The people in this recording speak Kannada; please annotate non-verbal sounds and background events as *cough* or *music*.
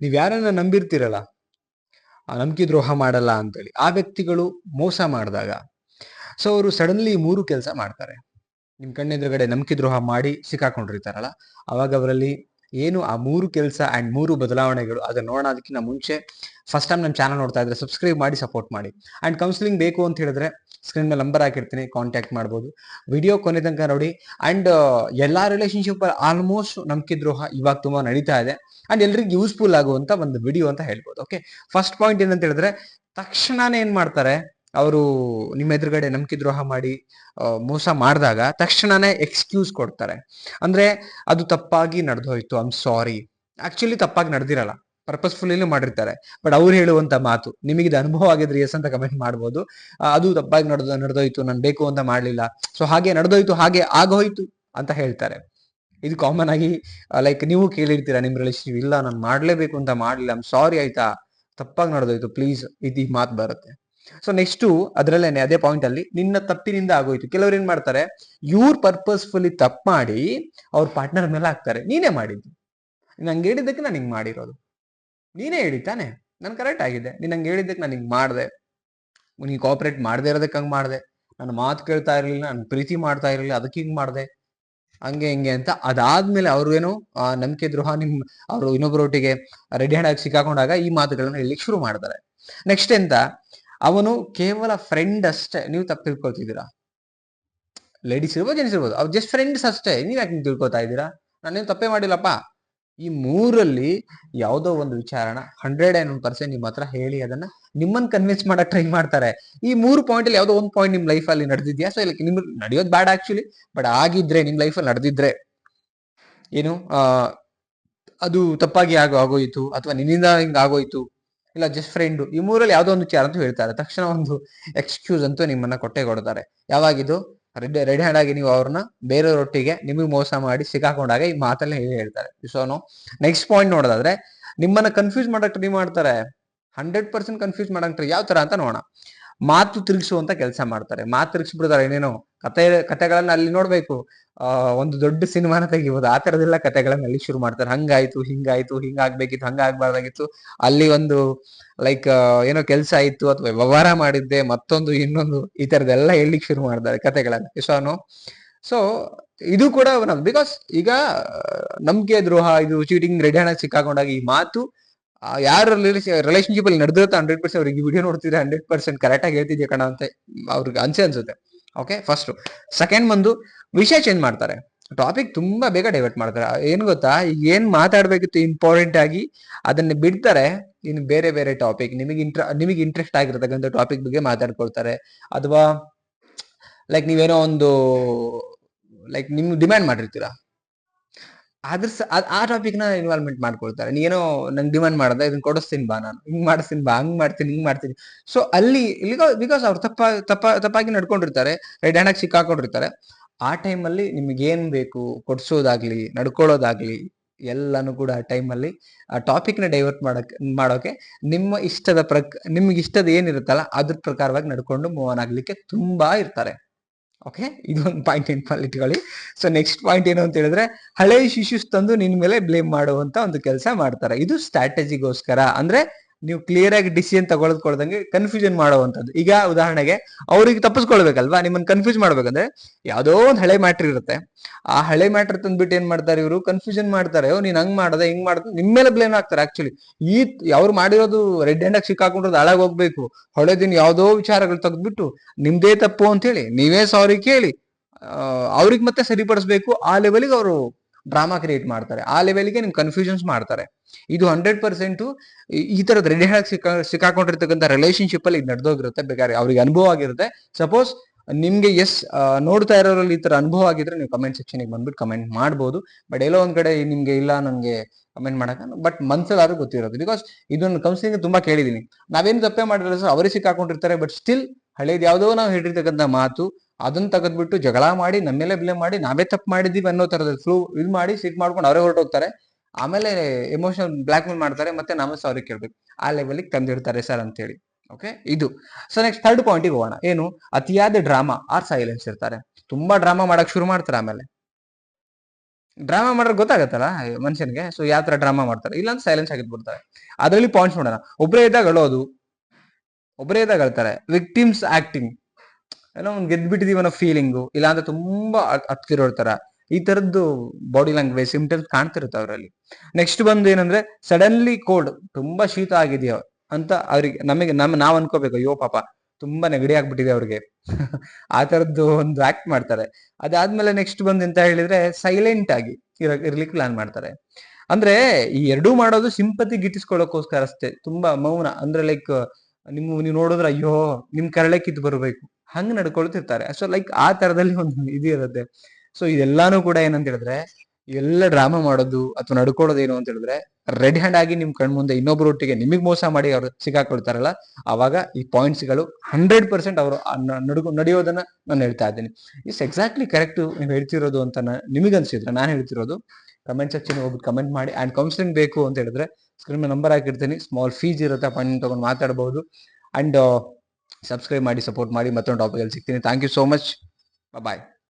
ನೀವ್ ಯಾರನ್ನ ನಂಬಿರ್ತೀರಲ್ಲ, ಆ ನಂಬಿಕೆ ದ್ರೋಹ ಮಾಡಲ್ಲ ಅಂತೇಳಿ, ಆ ವ್ಯಕ್ತಿಗಳು ಮೋಸ ಮಾಡಿದಾಗ ಸೊ ಅವರು ಸಡನ್ಲಿ ಮೂರು ಕೆಲಸ ಮಾಡ್ತಾರೆ. ನಿಮ್ ಕಣ್ಣೆದುರುಗಡೆ ನಂಬಿಕೆ ದ್ರೋಹ ಮಾಡಿ ಸಿಕ್ಕಾಕೊಂಡಿರ್ತಾರಲ್ಲ, ಅವಾಗ ಅವರಲ್ಲಿ ಏನು ಆ ಮೂರು ಕೆಲಸ ಅಂಡ್ ಮೂರು ಬದಲಾವಣೆಗಳು ಅದನ್ನ ನೋಡೋದಕ್ಕಿಂತ ಮುಂಚೆ ಫಸ್ಟ್ ಟೈಮ್ ನಮ್ಮ ಚಾನಲ್ ನೋಡ್ತಾ ಇದ್ರೆ ಸಬ್ಸ್ಕ್ರೈಬ್ ಮಾಡಿ ಸಪೋರ್ಟ್ ಮಾಡಿ. ಅಂಡ್ ಕೌನ್ಸಿಲಿಂಗ್ ಬೇಕು ಅಂತ ಹೇಳಿದ್ರೆ ಸ್ಕ್ರೀನ್ ಮೇಲೆ ನಂಬರ್ ಹಾಕಿರ್ತೀನಿ ಕಾಂಟ್ಯಾಕ್ಟ್ ಮಾಡ್ಬೋದು. ವಿಡಿಯೋ ಕೊನೆ ತನಕ ನೋಡಿ. ಅಂಡ್ ಎಲ್ಲಾ ರಿಲೇಶನ್ಶಿಪ್ ಆಲ್ಮೋಸ್ಟ್ ನಂಬಿಕೆ ದ್ರೋಹ ಇವಾಗ ತುಂಬಾ ನಡೀತಾ ಇದೆ. ಅಂಡ್ ಎಲ್ರಿಗೂ ಯೂಸ್ಫುಲ್ ಆಗುವಂತ ಒಂದು ವಿಡಿಯೋ ಅಂತ ಹೇಳ್ಬೋದು ಓಕೆ ಫಸ್ಟ್ ಪಾಯಿಂಟ್ ಏನಂತ ಹೇಳಿದ್ರೆ, ತಕ್ಷಣನೇ ಏನ್ ಮಾಡ್ತಾರೆ? ಅವರು ನಿಮ್ಮ ಎದುರುಗಡೆ ನಂಬಿಕೆ ದ್ರೋಹ ಮಾಡಿ ಮೋಸ ಮಾಡಿದಾಗ ತಕ್ಷಣನೇ ಎಕ್ಸ್ಕ್ಯೂಸ್ ಕೊಡ್ತಾರೆ. ಅಂದ್ರೆ ಅದು ತಪ್ಪಾಗಿ ನಡೆದೋಯ್ತು ಆಮ್ ಸಾರಿ ಆಕ್ಚುಲಿ ತಪ್ಪಾಗಿ ನಡೆದಿರಲ್ಲ. ಪರ್ಪಸ್ಫುಲ್ಲಿ ಮಾಡಿರ್ತಾರೆ. ಬಟ್ ಅವ್ರು ಹೇಳುವಂತ ಮಾತು, ನಿಮಗೆ ಇದು ಅನುಭವ ಆಗಿದ್ರೆ ಎಸ್ ಅಂತ ಕಮೆಂಟ್ ಮಾಡ್ಬೋದು. ಅದು ತಪ್ಪಾಗಿ ನಡೆದ, ನಡೆದೋಯ್ತು, ನಾನು ಬೇಕು ಅಂತ ಮಾಡ್ಲಿಲ್ಲ. ಸೊ ಹಾಗೆ ನಡೆದೋಯ್ತು, ಹಾಗೆ ಆಗೋಯ್ತು ಅಂತ ಹೇಳ್ತಾರೆ. ಇದು ಕಾಮನ್ ಆಗಿ ಲೈಕ್ ನೀವು ಕೇಳಿರ್ತೀರಾ, ನಿಮ್ ರಿಲೇಶನ್ಶಿಪ್ ಇಲ್ಲ, ನಾನು ಮಾಡ್ಲೇಬೇಕು ಅಂತ ಮಾಡ್ಲಿಲ್ಲ ಐಮ್ ಸಾರಿ ಆಯ್ತಾ, ತಪ್ಪಾಗಿ ನಡೆದೋಯ್ತು ಪ್ಲೀಸ್ ಇದು ಈ ಮಾತು ಬರುತ್ತೆ. ಸೊ ನೆಕ್ಸ್ಟ್ ಅದ್ರಲ್ಲೇನೆ, ಅದೇ ಪಾಯಿಂಟ್ ಅಲ್ಲಿ, ನಿನ್ನ ತಪ್ಪಿನಿಂದ ಆಗೋಯ್ತು. ಕೆಲವ್ರು ಏನ್ ಮಾಡ್ತಾರೆ, ಇವ್ರ ಪರ್ಪಸ್ಫುಲಿ ತಪ್ಪು ಮಾಡಿ, ಅವ್ರ ಪಾರ್ಟ್ನರ್ ಮೇಲೆ ಹಾಕ್ತಾರೆ. ನೀನೇ ಮಾಡಿದ್ದು. ನಂಗೆ ಹೇಳಿದ್ದಕ್ಕೆ ನಾನು ಹಿಂಗ್ ಮಾಡಿರೋದು. ನೀನೇ ಹೇಳಿ, ತಾನೆ. ನಾನು ಕರೆಕ್ಟ್ ಆಗಿದೆ ನೀನ್ ನಂಗೆ ಹೇಳಿದ್ದಕ್ಕೆ ನಾನು ಹಿಂಗ್ ಮಾಡಿದೆ. ನೀನು ಕೋಆಪರೇಟ್ ಮಾಡದೇ ಇರೋದಕ್ಕೆ ಹಂಗ್ ಮಾಡಿದೆ. ನನ್ನ ಮಾತು ಕೇಳ್ತಾ ಇರಲಿಲ್ಲ, ನಾನು ಪ್ರೀತಿ ಮಾಡ್ತಾ ಇರಲಿಲ್ಲ ಅದಕ್ಕೆ ಹಿಂಗ್ ಮಾಡಿದೆ. ಹಂಗೆ, ಹಿಂಗೆ ಅಂತ ಅದಾದ್ಮೇಲೆ ಆ, ನಂಬಿಕೆ ದ್ರೋಹ ನಿಮ್, ಅವರು ಇನ್ನೊಬ್ಬರೊಟ್ಟಿಗೆ ರೆಡಿ ಹ್ಯಾಂಡ್ ಆಗಿ ಸಿಕ್ಕಾಕೊಂಡಾಗ ಈ ಮಾತುಗಳನ್ನ ಹೇಳಲಿಕ್ಕೆ ಶುರು ಮಾಡ್ತಾರೆ. ನೆಕ್ಸ್ಟ್ ಎಂತ? ಅವನು ಕೇವಲ ಫ್ರೆಂಡ್ ಅಷ್ಟೇ. ನೀವು ತಪ್ಪು ತಿಳ್ಕೊಳ್ತಿದ್ದೀರಾ? ಲೇಡೀಸ್ ಇರ್ಬೋದು ಜೆಂಟ್ಸ್ ಇರ್ಬೋದು. ಅವ್ರು ಜಸ್ಟ್ ಫ್ರೆಂಡ್ಸ್ ಅಷ್ಟೇ. ನೀವ್ ಯಾಕೆ ತಿಳ್ಕೊತಾ ಇದ್ದೀರಾ? ನಾನೇನು ತಪ್ಪೇ ಮಾಡಿಲ್ಲಪ್ಪ? ಈ ಮೂರಲ್ಲಿ ಯಾವುದೋ ಒಂದು ವಿಚಾರನ ಹಂಡ್ರೆಡ್ ಅಂಡ್ ಒನ್ ಪರ್ಸೆಂಟ್ ನಿಮ್ಮ ಹತ್ರ ಹೇಳಿ ಅದನ್ನ ನಿಮ್ಮನ್ನ ಕನ್ವಿನ್ಸ್ ಮಾಡಕ್ ಟ್ರೈ ಮಾಡ್ತಾರೆ. ಈ ಮೂರು ಪಾಯಿಂಟ್ ಅಲ್ಲಿ ಯಾವುದೋ ಒಂದು ಪಾಯಿಂಟ್ ನಿಮ್ ಲೈಫ್ ಅಲ್ಲಿ ನಡೆದಿದ್ಯಾ? ಸೊ ಇಲ್ಲಿ ನಿಮ್ ನಡೆಯೋದು ಬ್ಯಾಡ್ ಆಕ್ಚುಲಿ ಬಟ್ ಆಗಿದ್ರೆ ನಿಮ್ ಲೈಫ್ ಅಲ್ಲಿ ನಡೆದಿದ್ರೆ ಏನು ಅದು ತಪ್ಪಾಗಿ ಆಗೋ, ಆಗೋಯ್ತು, ಅಥವಾ ನಿನ್ನಿಂದ ಹಿಂಗ್ ಆಗೋಯ್ತು, ಇಲ್ಲ ಜಸ್ಟ್ ಫ್ರೆಂಡ್ ಈ ಮೂರಲ್ಲಿ ಯಾವುದೋ ಒಂದು ವಿಚಾರ ಅಂತ ಹೇಳ್ತಾರೆ. ತಕ್ಷಣ ಒಂದು *laughs* ಎಕ್ಸ್ಕ್ಯೂಸ್ ಅಂತೂ ನಿಮ್ಮನ್ನ ಕೊಟ್ಟೆ ಕೊಡ್ತಾರೆ. ಯಾವಾಗಿದು? ರೆಡಿ ರೆಡಿ ಹ್ಯಾಂಡ್ ಆಗಿ ನೀವು ಅವ್ರನ್ನ ಬೇರೆಯವರೊಟ್ಟಿಗೆ ನಿಮಗೆ ಮೋಸ ಮಾಡಿ ಸಿಕ್ಕಾಕೊಂಡಾಗ ಈ ಮಾತಲ್ಲಿ ಹೇಳಿ ಹೇಳ್ತಾರೆ. ಸೋನು ನೆಕ್ಸ್ಟ್ ಪಾಯಿಂಟ್ ನೋಡೋದಾದ್ರೆ, ನಿಮ್ಮನ್ನ ಕನ್ಫ್ಯೂಸ್ ಮಾಡಕ್ ಟ್ರೈ ಮಾಡ್ತಾರೆ? ಹಂಡ್ರೆಡ್ ಪರ್ಸೆಂಟ್ ಕನ್ಫ್ಯೂಸ್ ಮಾಡಕ್ ಯಾವ ತರ ಅಂತ ನೋಡೋಣ. ಮಾತು ತಿರುಗಿಸುವಂತ ಕೆಲಸ ಮಾಡ್ತಾರೆ. ಮಾತು ತಿರುಗಿಸ್ಬಿಡ್ತಾರೆ. ಏನೇನೋ ಕತೆ, ಕತೆಗಳನ್ನ ಅಲ್ಲಿ ನೋಡ್ಬೇಕು. ಆ, ಒಂದು ದೊಡ್ಡ ಸಿನಿಮಾನ ತೆಗಿಬಹುದು ಆ ತರದೆಲ್ಲ ಕತೆಗಳನ್ನ ಅಲ್ಲಿ ಶುರು ಮಾಡ್ತಾರೆ. ಹಂಗಾಯ್ತು, ಹಿಂಗಾಯ್ತು, ಹಿಂಗಾಗ್ಬೇಕಿತ್ತು, ಹಂಗಾಗ್ಬಾರ್ದಾಗಿತ್ತು. ಅಲ್ಲಿ ಒಂದು ಲೈಕ್ ಏನೋ ಕೆಲಸ ಆಯ್ತು ಅಥವಾ ವ್ಯವಹಾರ ಮಾಡಿದ್ದೆ, ಮತ್ತೊಂದು, ಇನ್ನೊಂದು, ಈ ತರದೆಲ್ಲ ಹೇಳಲಿಕ್ಕೆ ಶುರು ಮಾಡ್ತಾರೆ ಕತೆಗಳನ್ನ. ಇಷ್ಟನು ಸೊ ಇದು ಕೂಡ ಬಿಕಾಸ್ ಈಗ ನಂಬಿಕೆ ದ್ರೋಹ, ಇದು ಚೀಟಿಂಗ್ ರೆಡಿ ಹಣ ಸಿಕ್ಕಾಕೊಂಡಾಗ ಈ ಮಾತು ಯಾರ ರಿಲೇಶನ್ಶಿಪ್ ಅಲ್ಲಿ ನಡೆದಿರುತ್ತೆ ಹಂಡ್ರೆಡ್ ಪರ್ಸೆಂಟ್ ಅವ್ರಿಗೆ ವಿಡಿಯೋ ನೋಡ್ತಿದ್ರೆ ಹಂಡ್ರೆಡ್ ಪರ್ಸೆಂಟ್ ಕರೆಕ್ಟ್ ಆಗಿ ಹೇಳ್ತಿದ್ಯಾ ಕಣ ಅಂತ ಅವ್ರಿಗೆ ಅನ್ಸೆ ಅನ್ಸುತ್ತೆ. ಓಕೆ ಫಸ್ಟ್ ಸೆಕೆಂಡ್ ಬಂದು ವಿಷಯ ಚೇಂಜ್ ಮಾಡ್ತಾರೆ. ಟಾಪಿಕ್ ತುಂಬಾ ಬೇಗ ಡೈವರ್ಟ್ ಮಾಡ್ತಾರೆ. ಏನ್ ಗೊತ್ತಾ? ಏನ್ ಮಾತಾಡ್ಬೇಕಿತ್ತು ಇಂಪಾರ್ಟೆಂಟ್ ಆಗಿ ಅದನ್ನ ಬಿಡ್ತಾರೆ. ಇನ್ನು ಬೇರೆ ಬೇರೆ ಟಾಪಿಕ್ ನಿಮಗೆ ಇಂಟ್ರ ನಿಮಗೆ ಇಂಟ್ರೆಸ್ಟ್ ಆಗಿರತಕ್ಕಂಥ ಟಾಪಿಕ್ ಬಗ್ಗೆ ಮಾತಾಡ್ಕೊಳ್ತಾರೆ. ಅಥವಾ ಲೈಕ್ ನೀವೇನೋ ಒಂದು ಲೈಕ್ ನಿಮ್ಗೆ ಡಿಮ್ಯಾಂಡ್ ಮಾಡಿರ್ತೀರಾ? ಅದ್ರ ಆ ಟಾಪಿಕ್ನ ಇನ್ವಾಲ್ವ್ಮೆಂಟ್ ಮಾಡ್ಕೊಳ್ತಾರೆ. ನೀನೋ ನಂಗೆ ಡಿಮಾಂಡ್ ಮಾಡದ ಇದನ್ನ ಕೊಡಿಸ್ತೀನಿ ಬಾ ನಾನು. ಹಿಂಗ್ ಮಾಡಿಸ್ತೀನಿ ಬಾ, ಹಂಗ್ ಮಾಡ್ತೀನಿ, ಹಿಂಗ್ ಮಾಡ್ತೀನಿ. ಸೊ ಅಲ್ಲಿ ಬಿಕಾಸ್ ಅವ್ರು ತಪ್ಪ ತಪ್ಪ, ತಪ್ಪಾಗಿ ನಡ್ಕೊಂಡಿರ್ತಾರೆ ರೆಡ್ ಹ್ಯಾಂಡ್ ಸಿಕ್ಕಾಕೊಂಡಿರ್ತಾರೆ. ಆ ಟೈಮಲ್ಲಿ ನಿಮ್ಗೆ ಏನ್ ಬೇಕು, ಕೊಡ್ಸೋದಾಗ್ಲಿ, ನಡ್ಕೊಳ್ಳೋದಾಗ್ಲಿ, ಎಲ್ಲಾನು ಕೂಡ ಆ ಟೈಮಲ್ಲಿ ಆ ಟಾಪಿಕ್ನ ಡೈವರ್ಟ್ ಮಾಡಕ್, ಮಾಡೋಕೆ ನಿಮ್ಮ ಇಷ್ಟದ ಪ್ರಕ್, ನಿಮ್ಗೆ ಇಷ್ಟದ ಏನಿರುತ್ತಲ್ಲ, ಅದ್ರ ಪ್ರಕಾರವಾಗಿ ನಡ್ಕೊಂಡು ಮೂವ್ ಆನ್ ಆಗ್ಲಿಕ್ಕೆ ತುಂಬಾ ಇರ್ತಾರೆ. ಓಕೆ ಇದು ಒಂದು ಪಾಯಿಂಟ್ ನೆನಪಲ್ಲಿ ಇಟ್ಕೊಳ್ಳಿ ಸೊ ನೆಕ್ಸ್ಟ್ ಪಾಯಿಂಟ್ ಏನು ಅಂತ ಹೇಳಿದ್ರೆ, ಹಳೆ ಶಿಶುಸ್ ತಂದು ನಿನ್ ಮೇಲೆ ಬ್ಲೇಮ್ ಮಾಡುವಂತ ಒಂದು ಕೆಲಸ ಮಾಡ್ತಾರೆ. ಇದು ಸ್ಟ್ರಾಟಜಿಗೋಸ್ಕರ ಅಂದ್ರೆ ನೀವು ಕ್ಲಿಯರ್ ಆಗಿ ಡಿಸಿಷನ್ ತಗೊಳ್ಕೊಳ್ದಂಗೆ ಕನ್ಫ್ಯೂಷನ್ ಮಾಡುವಂತದ್ದು ಈಗ ಉದಾಹರಣೆಗೆ ಅವ್ರಿಗೆ ತಪ್ಪಿಸ್ಕೊಳ್ಬೇಕಲ್ವಾ? ನಿಮ್ಮನ್ನ ಕನ್ಫ್ಯೂಸ್ ಮಾಡ್ಬೇಕಂದ್ರೆ ಯಾವ್ದೋ ಒಂದು ಹಳೆ ಮ್ಯಾಟ್ರ್ ಇರುತ್ತೆ. ಆ ಹಳೆ ಮ್ಯಾಟ್ರ್ ತಂದ್ಬಿಟ್ಟು ಏನ್ ಮಾಡ್ತಾರೆ ಇವರು? ಕನ್ಫ್ಯೂಷನ್ ಮಾಡ್ತಾರೆ. ನೀನ್ ಹಂಗ್ ಮಾಡದೆ, ಹಿಂಗ್ ಮಾಡ್ದೆ ನಿಮ್ ಮೇಲೆ ಬ್ಲೇಮ್ ಆಗ್ತಾರೆ ಆಕ್ಚುಲಿ ಈ ಅವ್ರು ಮಾಡಿರೋದು ರೆಡ್ ಹ್ಯಾಂಡ್ ಆಗಿ ಸಿಕ್ಕಾಕೊಂಡಿರೋದು ಹಾಳಾಗ್ ಹೋಗ್ಬೇಕು. ಹೊಳೆ ದಿನ ಯಾವ್ದೋ ವಿಚಾರಗಳು ತೆಗೆದ್ಬಿಟ್ಟು ನಿಮ್ದೇ ತಪ್ಪು ಅಂತ ಹೇಳಿ, ನೀವೇ ಸಾರಿ ಕೇಳಿ ಅವ್ರಿಗೆ ಮತ್ತೆ ಸರಿಪಡಿಸ್ಬೇಕು. ಆ ಲೆವೆಲ್ಗೆ ಅವರು ಡ್ರಾಮಾ ಕ್ರಿಯೇಟ್ ಮಾಡ್ತಾರೆ. ಆ ಲೆವೆಲ್ಗೆ ನಿಮ್ ಕನ್ಫ್ಯೂಷನ್ಸ್ ಮಾಡ್ತಾರೆ. ಇದು ಹಂಡ್ರೆಡ್ ಪರ್ಸೆಂಟ್ ಈ ತರದ ರೆಡಿ ಹೇಳಕ್ ಸಿಕ್ಕಾ, ಸಿಕ್ಕಾಕೊಂಡಿರ್ತಕ್ಕಂಥ ರಿಲೇಶನ್ಶಿಪ್ ಅಲ್ಲಿ ಇದು ನಡೆದೋಗಿರುತ್ತೆ ಬೇಕಾದ್ರೆ. ಅವ್ರಿಗೆ ಅನುಭವ ಆಗಿರುತ್ತೆ. ಸಪೋಸ್ ನಿಮ್ಗೆ ಎಸ್ ನೋಡ್ತಾ ಇರೋರಲ್ಲಿ ಈ ತರ ಅನುಭವ ಆಗಿದ್ರೆ ನೀವು ಕಮೆಂಟ್ ಸೆಕ್ಷನ್ ಬಂದ್ಬಿಟ್ಟು ಕಮೆಂಟ್ ಮಾಡ್ಬೋದು. ಬಟ್ ಎಲ್ಲೋ ಒಂದ್ ಕಡೆ ನಿಮ್ಗೆ ಇಲ್ಲ ನನಗೆ ಕಮೆಂಟ್ ಮಾಡಕ ಬಟ್ ಮನ್ಸಲ್ಲಾದ್ರೂ ಗೊತ್ತಿರೋದು. ಬಿಕಾಸ್ ಇದೊಂದು ಕೌನ್ಸಿಲಿಂಗ್ ತುಂಬಾ ಕೇಳಿದೀನಿ ನಾವೇನು ತಪ್ಪೇ ಮಾಡಿದ್ರೆ ಸರ್, ಅವರೇ ಸಿಕ್ಕಾಕೊಂಡಿರ್ತಾರೆ ಬಟ್ ಸ್ಟಿಲ್ ಹಳೇದು ಯಾವುದೋ ನಾವು ಹೇಳಿರ್ತಕ್ಕಂಥ ಮಾತು ಅದನ್ನ ತೆಗೆದ್ಬಿಟ್ಟು ಜಗಳ ಮಾಡಿ ನಮ್ಮೇಲೆ ಬ್ಲೇಮ್ ಮಾಡಿ, ನಾವೇ ತಪ್ಪು ಮಾಡಿದೀವಿ ಅನ್ನೋ ತರದ ಫ್ಲೂ ಇದು ಮಾಡಿ, ಸಿಟ್ ಮಾಡ್ಕೊಂಡು ಅವರೇ ಹೊರಟೋಗ್ತಾರೆ. ಆಮೇಲೆ ಎಮೋಷನಲ್ ಬ್ಲ್ಯಾಕ್ ಮೇಲ್ ಮಾಡ್ತಾರೆ, ಮತ್ತೆ ನಾವೇ ಸಾರಿ ಕೇಳ್ಬೇಕು. ಆ ಲೆವೆಲ್ಗೆ ತಂದಿರ್ತಾರೆ ಸರ್ ಅಂತ ಹೇಳಿ ಓಕೆ ಇದು ಸೊ ನೆಕ್ಸ್ಟ್ ಥರ್ಡ್ ಪಾಯಿಂಟಿಗೆ ಹೋಗೋಣ. ಏನು? ಅತಿಯಾದ ಡ್ರಾಮಾ ಆರ್ ಸೈಲೆನ್ಸ್ ಇರ್ತಾರೆ. ತುಂಬಾ ಡ್ರಾಮಾ ಮಾಡಕ್ ಶುರು ಮಾಡ್ತಾರೆ ಆಮೇಲೆ. ಡ್ರಾಮಾ ಮಾಡೋರು ಗೊತ್ತಾಗತ್ತಲ್ಲ ಮನುಷ್ಯನಿಗೆ? ಸೊ ಯಾವ ತರ ಡ್ರಾಮಾ ಮಾಡ್ತಾರೆ? ಇಲ್ಲ ಅಂದ್ರೆ ಸೈಲೆನ್ಸ್ ಆಗಿದ್ಬಿಡ್ತಾರೆ. ಅದರಲ್ಲಿ ಪಾಯಿಂಟ್ಸ್ ನೋಡೋಣ. ಒಬ್ಬರೇ ಇದ್ದಾಗ ಅಳೋದು ಒಬ್ಬರೇ ಹೇಳ್ತಾರೆ ವಿಕ್ಟಿಮ್ಸ್ ಆಕ್ಟಿಂಗ್ ಏನೋ ಒಂದು ಗೆದ್ಬಿಟ್ಟಿದೀವಿ ಅನ್ನೋ ಫೀಲಿಂಗು ಇಲ್ಲ ಅಂದ್ರೆ ತುಂಬಾ ಹತ್ತಿರೋ ತರ. ಈ ತರದ್ದು ಬಾಡಿ ಲ್ಯಾಂಗ್ವೇಜ್ ಸಿಂಪ್ಟಮ್ಸ್ ಕಾಣ್ತಿರುತ್ತೆ ಅವರಲ್ಲಿ. ನೆಕ್ಸ್ಟ್ ಬಂದು ಏನಂದ್ರೆ ಸಡನ್ಲಿ ಕೋಲ್ಡ್ ತುಂಬಾ ಶೀತ ಆಗಿದೆಯೋ? ಅಂತ ಅವ್ರಿಗೆ, ನಮಗೆ, ನಮ್, ನಾವ್ ಅನ್ಕೋಬೇಕು, ಅಯ್ಯೋ ಪಾಪ ತುಂಬಾ ನೆಗಡಿ ಆಗ್ಬಿಟ್ಟಿದೆ ಅವ್ರಿಗೆ. *laughs* ಆ ತರದ್ದು ಒಂದು ಆಕ್ಟ್ ಮಾಡ್ತಾರೆ. ಅದಾದ್ಮೇಲೆ ನೆಕ್ಸ್ಟ್ ಬಂದು ಎಂತ ಹೇಳಿದ್ರೆ ಸೈಲೆಂಟ್ ಆಗಿ ಇರ, ಇರ್ಲಿಕ್ಕೆ ಪ್ಲಾನ್ ಮಾಡ್ತಾರೆ. ಅಂದ್ರೆ ಈ ಎರಡೂ ಮಾಡೋದು ಸಿಂಪತಿ ಗಿಟ್ಟಿಸ್ಕೊಳ್ಳೋಕೋಸ್ಕರ ಅಷ್ಟೇ. ತುಂಬಾ ಮೌನ. ಅಂದ್ರೆ ಲೈಕ್ ನಿಮ್ ನೀವು ನೋಡಿದ್ರೆ ಅಯ್ಯೋ, ನಿಮ್ ಕರಳೆ ಕಿತ್ತು ಬರಬೇಕು. ಹಂಗ್ ನಡ್ಕೊಳ್ತಿರ್ತಾರೆ. ಸೊ ಲೈಕ್ ಆ ತರದಲ್ಲಿ *laughs* ಒಂದು ಇದು ಇರುತ್ತೆ. ಸೊ ಇದೆಲ್ಲಾನು ಕೂಡ ಏನಂತ ಹೇಳಿದ್ರೆ, ಎಲ್ಲ ಡ್ರಾಮಾ ಮಾಡೋದು ಅಥವಾ ನಡ್ಕೊಳ್ಳೋದು ಏನು ಅಂತ ಹೇಳಿದ್ರೆ ರೆಡ್ ಹ್ಯಾಂಡ್ ಆಗಿ ನಿಮ್ ಕಣ್ ಮುಂದೆ ಇನ್ನೊಬ್ಬರೊಟ್ಟಿಗೆ ನಿಮಗ್ ಮೋಸ ಮಾಡಿ ಅವ್ರು ಸಿಕ್ಕಾಕೊಳ್ತಾರಲ್ಲ, ಅವಾಗ ಈ ಪಾಯಿಂಟ್ಸ್ಗಳು ಹಂಡ್ರೆಡ್ ಪರ್ಸೆಂಟ್ ಅವರು ನಡ್ಕೊ, ನಡೆಯೋದನ್ನ ನಾನು ಹೇಳ್ತಾ ಇದ್ದೀನಿ. ಇಸ್ ಎಕ್ಸಾಕ್ಟ್ಲಿ ಕರೆಕ್ಟ್ ನೀವು ಹೇಳ್ತಿರೋದು ಅಂತ ನಿಮಗನ್ಸಿದ್ರೆ ನಾನು ಹೇಳ್ತಿರೋದು ಕಮೆಂಟ್ ಸೆಕ್ಷನ್ ಹೋಗ್ಬಿಟ್ಟು ಕಮೆಂಟ್ ಮಾಡಿ ಅಂಡ್ ಕೌನ್ಸಿಲಿಂಗ್ ಬೇಕು ಅಂತ ಹೇಳಿದ್ರೆ ಸ್ಕ್ರೀನ್ ನಂಬರ್ ಹಾಕಿರ್ತೀನಿ. ಸ್ಮಾಲ್ ಫೀಸ್ ಇರುತ್ತೆ ಅಪಾಯಿಂಟ್ಮೆಂಟ್ ತೊಗೊಂಡು ಮಾತಾಡಬಹುದು ಅಂಡ್ ಸಬ್ಸ್ಕ್ರೈಬ್ ಮಾಡಿ ಸಪೋರ್ಟ್ ಮಾಡಿ ಮತ್ತೊಂದು ಟಾಪಿಕಲ್ಲಿ ಸಿಗ್ತೀನಿ. Thank you so much bye